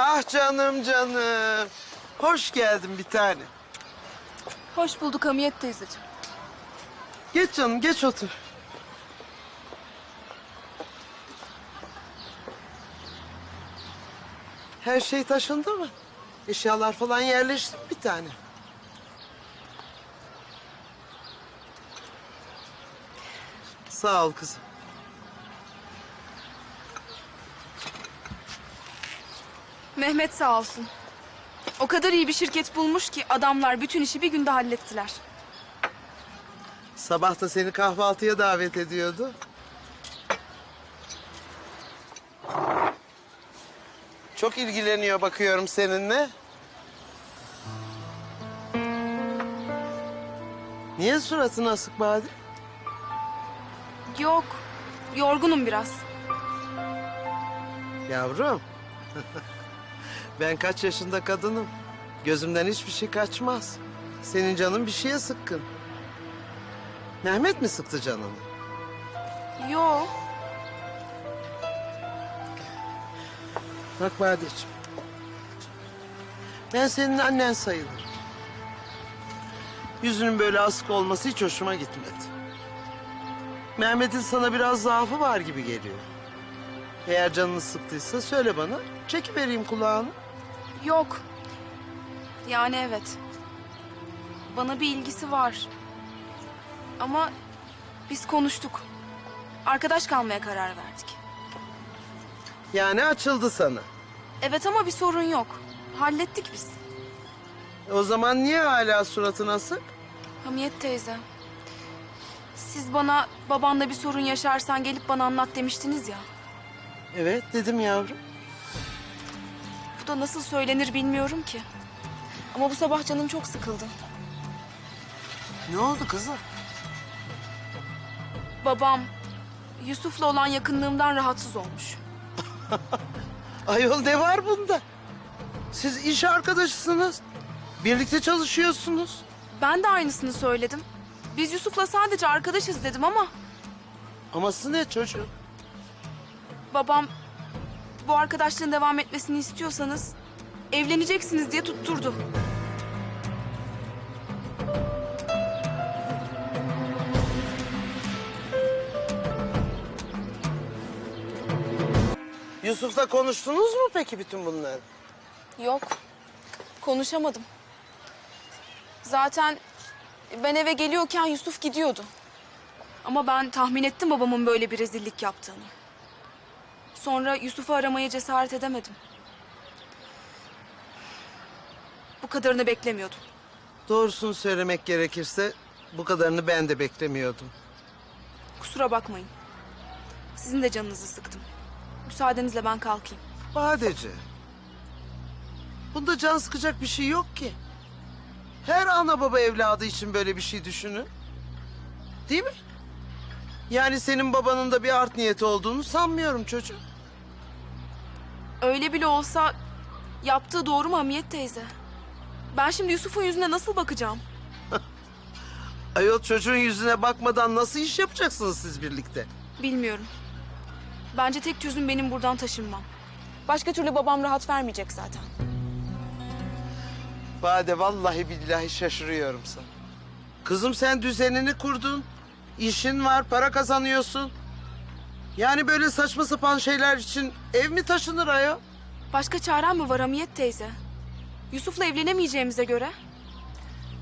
Ah canım canım. Hoş geldin bir tane. Hoş bulduk Hamiyet teyzeciğim. Geç canım geç otur. Her şey taşındı mı? Eşyalar falan yerleşti mi bir tane? Sağ ol kızım. Mehmet sağ olsun. O kadar iyi bir şirket bulmuş ki adamlar bütün işi bir günde hallettiler. Sabah da seni kahvaltıya davet ediyordu. Çok ilgileniyor bakıyorum seninle. Niye suratın asık Badi? Yok, yorgunum biraz. Yavrum. ben kaç yaşında kadınım. Gözümden hiçbir şey kaçmaz. Senin canın bir şeye sıkkın. Mehmet mi sıktı canını? Yo, Bak Badeciğim. Ben senin annen sayılırım. Yüzünün böyle asık olması hiç hoşuma gitmedi. Mehmet'in sana biraz zaafı var gibi geliyor. Eğer canını sıktıysa söyle bana. Çekivereyim kulağını. Yok. Yani evet. Bana bir ilgisi var. Ama biz konuştuk. Arkadaş kalmaya karar verdik. Yani açıldı sana. Evet ama bir sorun yok. Hallettik biz. O zaman niye hala suratın asık? Hamiyet teyze. Siz bana babanla bir sorun yaşarsan gelip bana anlat demiştiniz ya. Evet dedim yavrum. Bu da nasıl söylenir bilmiyorum ki. Ama bu sabah canım çok sıkıldı. Ne oldu kızım? Babam Yusuf'la olan yakınlığımdan rahatsız olmuş. Ayol ne var bunda? Siz iş arkadaşısınız. Birlikte çalışıyorsunuz. Ben de aynısını söyledim. Biz Yusuf'la sadece arkadaşız dedim ama Aması ne çocuğum? babam bu arkadaşlığın devam etmesini istiyorsanız evleneceksiniz diye tutturdu. Yusuf'la konuştunuz mu peki bütün bunları? Yok. Konuşamadım. Zaten ben eve geliyorken Yusuf gidiyordu. Ama ben tahmin ettim babamın böyle bir rezillik yaptığını. Sonra Yusuf'u aramaya cesaret edemedim. Bu kadarını beklemiyordum. Doğrusunu söylemek gerekirse bu kadarını ben de beklemiyordum. Kusura bakmayın. Sizin de canınızı sıktım. Müsaadenizle ben kalkayım. Badece. Bunda can sıkacak bir şey yok ki. Her ana baba evladı için böyle bir şey düşünür. Değil mi? Yani senin babanın da bir art niyeti olduğunu sanmıyorum çocuğum. Öyle bile olsa yaptığı doğru mu Hamiyet teyze? Ben şimdi Yusuf'un yüzüne nasıl bakacağım? Ayol çocuğun yüzüne bakmadan nasıl iş yapacaksınız siz birlikte? Bilmiyorum. Bence tek çözüm benim buradan taşınmam. Başka türlü babam rahat vermeyecek zaten. Bade vallahi billahi şaşırıyorum sana. Kızım sen düzenini kurdun. İşin var, para kazanıyorsun. Yani böyle saçma sapan şeyler için ev mi taşınır ayol? Başka çarem mi var Hamiyet teyze? Yusuf'la evlenemeyeceğimize göre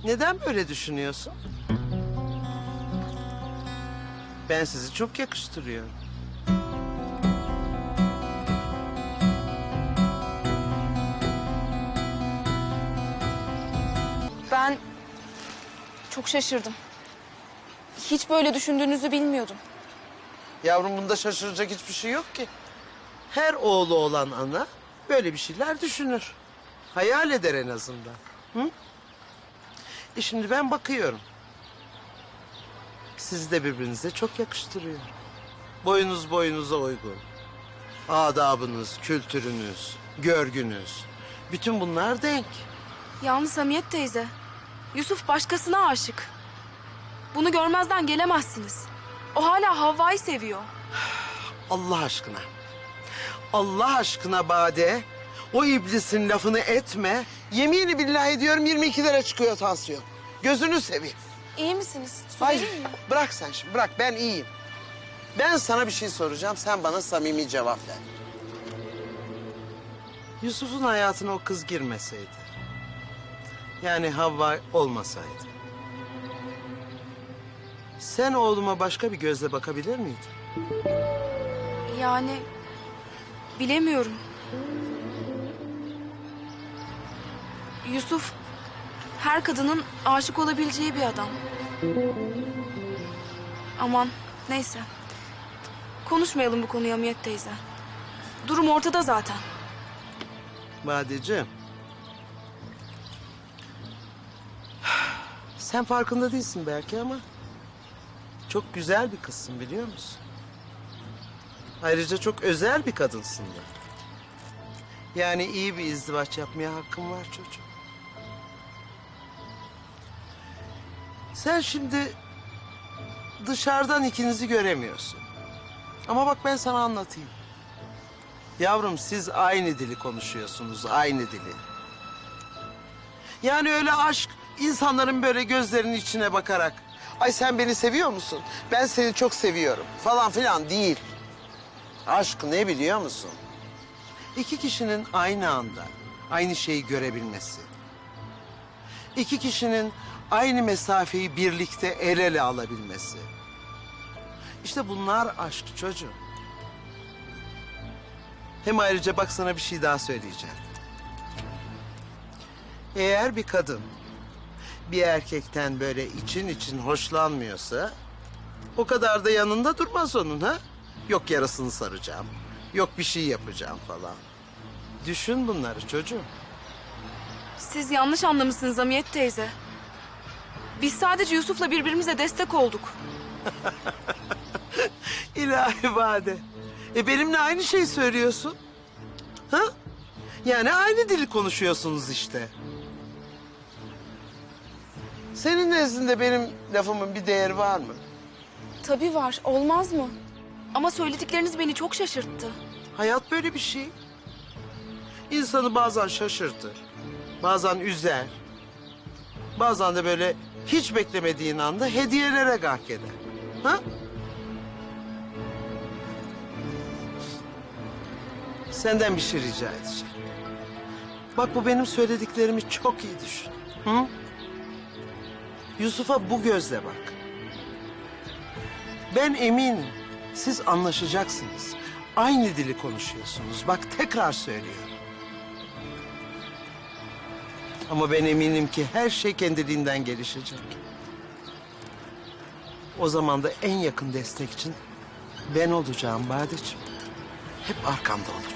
Neden böyle düşünüyorsun? Ben sizi çok yakıştırıyorum. ben çok şaşırdım. Hiç böyle düşündüğünüzü bilmiyordum. Yavrum bunda şaşıracak hiçbir şey yok ki. Her oğlu olan ana böyle bir şeyler düşünür. Hayal eder en azından. Hı? E şimdi ben bakıyorum. Sizi de birbirinize çok yakıştırıyor. Boyunuz boyunuza uygun. Adabınız, kültürünüz, görgünüz. Bütün bunlar denk. Yalnız Hamiyet teyze, Yusuf başkasına aşık. Bunu görmezden gelemezsiniz. O hala Havva'yı seviyor. Allah aşkına. Allah aşkına Bade. O iblisin lafını etme. Yemini billahi ediyorum 22'lere çıkıyor tansiyon. Gözünü seveyim. İyi misiniz? Su Hayır vereyim mi? bırak sen şimdi bırak ben iyiyim. Ben sana bir şey soracağım sen bana samimi cevap ver. Yusuf'un hayatına o kız girmeseydi. Yani Havva olmasaydı. Sen oğluma başka bir gözle bakabilir miydin? Yani bilemiyorum. Yusuf her kadının aşık olabileceği bir adam. Aman neyse. Konuşmayalım bu konuyu Hamiyet teyze. Durum ortada zaten. Badeciğim. Sen farkında değilsin belki ama... ...çok güzel bir kızsın biliyor musun? Ayrıca çok özel bir kadınsın da. Yani iyi bir izdivaç yapmaya hakkın var çocuğum. Sen şimdi dışarıdan ikinizi göremiyorsun. Ama bak ben sana anlatayım. Yavrum siz aynı dili konuşuyorsunuz, aynı dili. Yani öyle aşk insanların böyle gözlerinin içine bakarak... ...ay sen beni seviyor musun? Ben seni çok seviyorum falan filan değil. Aşk ne biliyor musun? İki kişinin aynı anda aynı şeyi görebilmesi. İki kişinin aynı mesafeyi birlikte el ele alabilmesi. İşte bunlar aşk çocuğum. Hem ayrıca bak sana bir şey daha söyleyeceğim. Eğer bir kadın bir erkekten böyle için için hoşlanmıyorsa... ...o kadar da yanında durmaz onun ha. Yok yarasını saracağım, yok bir şey yapacağım falan. Düşün bunları çocuğum. Siz yanlış anlamışsınız Hamiyet teyze. Biz sadece Yusuf'la birbirimize destek olduk. İlahi Bade. E benimle aynı şeyi söylüyorsun. Ha? Yani aynı dili konuşuyorsunuz işte. Senin nezdinde benim lafımın bir değeri var mı? Tabii var, olmaz mı? Ama söyledikleriniz beni çok şaşırttı. Hayat böyle bir şey. İnsanı bazen şaşırtır, bazen üzer. Bazen de böyle hiç beklemediğin anda hediyelere gark eder. Ha? Senden bir şey rica edeceğim. Bak bu benim söylediklerimi çok iyi düşün. Hı? Yusuf'a bu gözle bak. Ben eminim siz anlaşacaksınız. Aynı dili konuşuyorsunuz. Bak tekrar söylüyorum. Ama ben eminim ki her şey kendiliğinden gelişecek. O zaman da en yakın destek için ben olacağım Badeciğim. Hep arkanda olacağım.